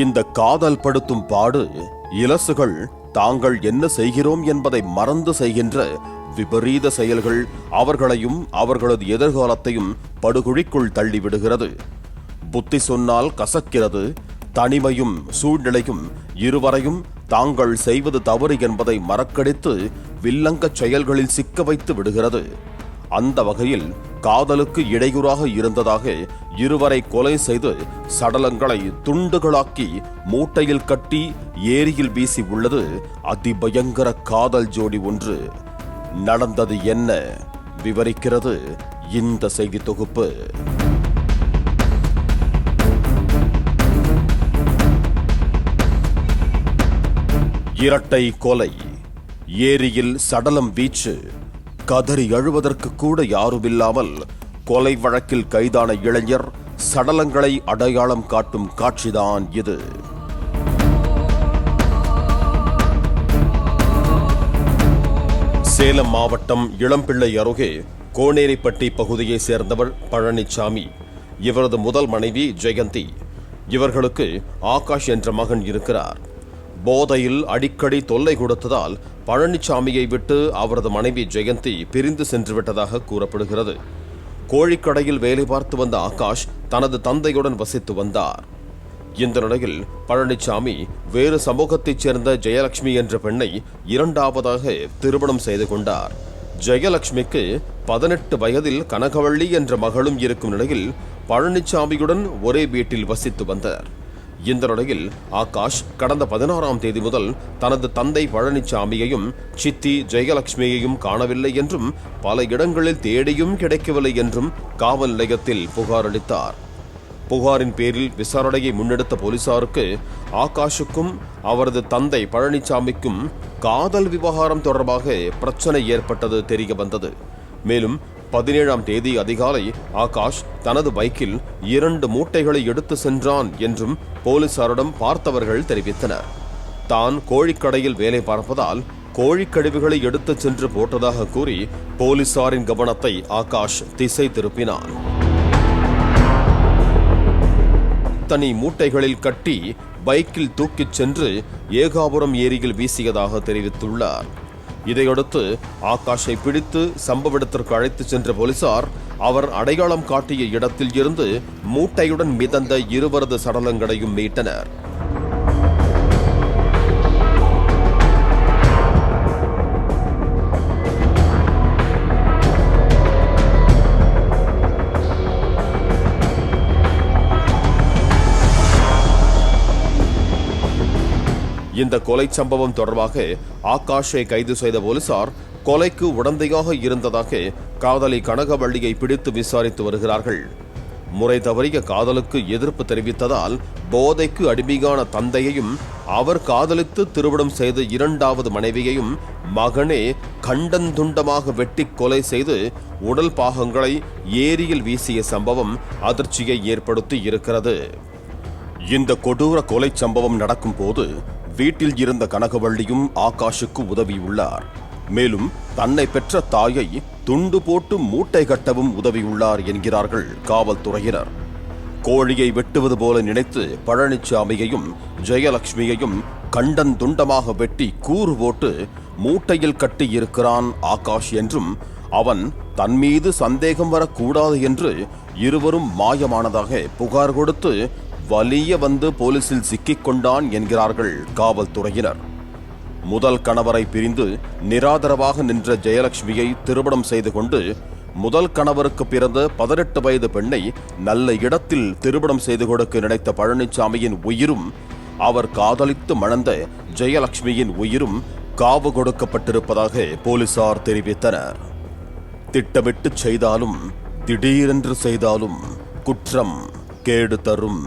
இந்த காதல் படுத்தும் பாடு இலசுகள் தாங்கள் என்ன செய்கிறோம் என்பதை மறந்து செய்கின்ற விபரீத செயல்கள் அவர்களையும் அவர்களது எதிர்காலத்தையும் படுகுழிக்குள் தள்ளிவிடுகிறது. புத்தி சொன்னால் கசக்கிறது தனிமையும் சூழ்நிலையும் இருவரையும் தாங்கள் செய்வது தவறு என்பதை மறக்கடித்து வில்லங்கச் செயல்களில் சிக்க வைத்து விடுகிறது. அந்த வகையில் காதலுக்கு இடையூறாக இருந்ததாக இருவரை கொலை செய்து சடலங்களை துண்டுகளாக்கி மூட்டையில் கட்டி ஏரியில் வீசி உள்ளது அதிபயங்கர காதல் ஜோடி ஒன்று. நடந்தது என்ன? விவரிக்கிறது இந்த செய்தி தொகுப்பு. இரட்டை கொலை. ஏரியில் சடலம் வீச்சு. கதறி அழுவதற்கு கூட யாருமில்லாமல் கொலை வழக்கில் கைதான இளைஞர் சடலங்களை அடையாளம் காட்டும் காட்சிதான் இது. சேலம் மாவட்டம் இளம்பிள்ளை அருகே கோனேரிப்பட்டி பகுதியைச் சேர்ந்தவர் பழனிசாமி இவரது முதல் மனைவி ஜெயந்தி. இவர்களுக்கு ஆகாஷ் என்ற மகன் இருக்கிறார். போதையில் அடிக்கடி தொல்லை கொடுத்ததால் பழனிசாமியை விட்டு அவரது மனைவி ஜெயந்தி பிரிந்து சென்று விட்டதாக கூறப்படுகிறது. கோழிக்கடையில் வேலை பார்த்து வந்த ஆகாஷ் தனது தந்தையுடன் வசித்து வந்தார். இந்த நிலையில் பழனிசாமி வேறு சமூகத்தைச் சேர்ந்த ஜெயலட்சுமி என்ற பெண்ணை இரண்டாவதாக திருமணம் செய்து கொண்டார். ஜெயலட்சுமிக்கு பதினெட்டு வயதில் கனகவள்ளி என்ற மகளும் இருக்கும் நிலையில் பழனிசாமியுடன் ஒரே வீட்டில் வசித்து வந்தார். இந்த நிலையில் ஆகாஷ் கடந்த பதினாறாம் தேதி முதல் தனது தந்தை பழனிசாமியையும் சித்தி ஜெயலட்சுமியையும் காணவில்லை என்றும் பல இடங்களில் தேடியும் கிடைக்கவில்லை என்றும் காவல் நிலையத்தில் புகார் அளித்தார். புகாரின் பேரில் விசாரணையை முன்னெடுத்த போலீசாருக்கு ஆகாஷுக்கும் அவரது தந்தை பழனிசாமிக்கும் காதல் விவகாரம் தொடர்பாக பிரச்சனை ஏற்பட்டது தெரிய வந்தது. மேலும் பதினேழாம் தேதி அதிகாலை ஆகாஷ் தனது பைக்கில் இரண்டு மூட்டைகளை எடுத்து சென்றான் என்றும் போலீசாரிடம் பார்த்தவர்கள் தெரிவித்தனர். தான் கோழிக்கடையில் வேலை பார்ப்பதால் கோழிக்கழிவுகளை எடுத்துச் சென்று போட்டதாக கூறி போலீசாரின் கவனத்தை ஆகாஷ் திசை திருப்பினான். தனி மூட்டைகளில் கட்டி பைக்கில் தூக்கிச் சென்று ஏகாபுரம் ஏரியில் வீசியதாக தெரிவித்துள்ளார். இதையடுத்து ஆகாஷை பிடித்து சம்பவ இடத்திற்கு அழைத்துச் சென்ற போலீசார் அவர் அடையாளம் காட்டிய இடத்தில் இருந்து மூட்டையுடன் மிதந்த இருவரது சடலங்களையும் மீட்டனர். இந்த கொலை சம்பவம் தொடர்பாக ஆகாஷை கைது செய்த போலீசார் கொலைக்கு உடந்தையாக இருந்ததாக காதலி கனகவள்ளியை பிடித்து விசாரித்து வருகிறார்கள். முறை தவறிய காதலுக்கு எதிர்ப்பு தெரிவித்ததால் போதைக்கு அடிமையான தந்தையையும் அவர் காதலித்து திருமணம் செய்த இரண்டாவது மனைவியையும் மகனே கண்டந்துண்டமாக வெட்டி கொலை செய்து உடல் பாகங்களை ஏரியில் வீசிய சம்பவம் அதிர்ச்சியை ஏற்படுத்தி இருக்கிறது. இந்த கொடூர கொலை சம்பவம் நடக்கும் போது வீட்டில் இருந்த கனகவள்ளியும் ஆகாஷுக்கு உதவியுள்ளார். மேலும் தன்னை பெற்ற தாயை துண்டு போட்டு மூட்டை கட்டவும் உதவியுள்ளார் என்கிறார்கள் காவல்துறையினர். கோழியை வெட்டுவது போல நினைத்து பழனிசாமியையும் ஜெயலட்சுமியையும் கண்டன் துண்டமாக வெட்டி கூறு போட்டு மூட்டையில் கட்டி இருக்கிறான் ஆகாஷ் என்றும் அவன் தன் மீது சந்தேகம் வரக்கூடாது என்று இருவரும் மாயமானதாக புகார் கொடுத்து வலிய வந்து போலீசில் சிக்கிக் கொண்டான் என்கிறார்கள் காவல்துறையினர். முதல் கணவரை பிரிந்து நிராதரவாக நின்ற ஜெயலட்சுமியை திருமணம் செய்து கொண்டு முதல் கணவருக்கு பிறந்த பதினெட்டு வயது பெண்ணை நல்ல இடத்தில் திருமணம் செய்து கொடுக்க நினைத்த பழனிசாமியின் உயிரும் அவர் காதலித்து மணந்த ஜெயலட்சுமியின் உயிரும் காவு கொடுக்கப்பட்டிருப்பதாக போலீசார் தெரிவித்தனர். திட்டமிட்டு செய்தாலும் திடீரென்று செய்தாலும் குற்றம் கேடு தரும்.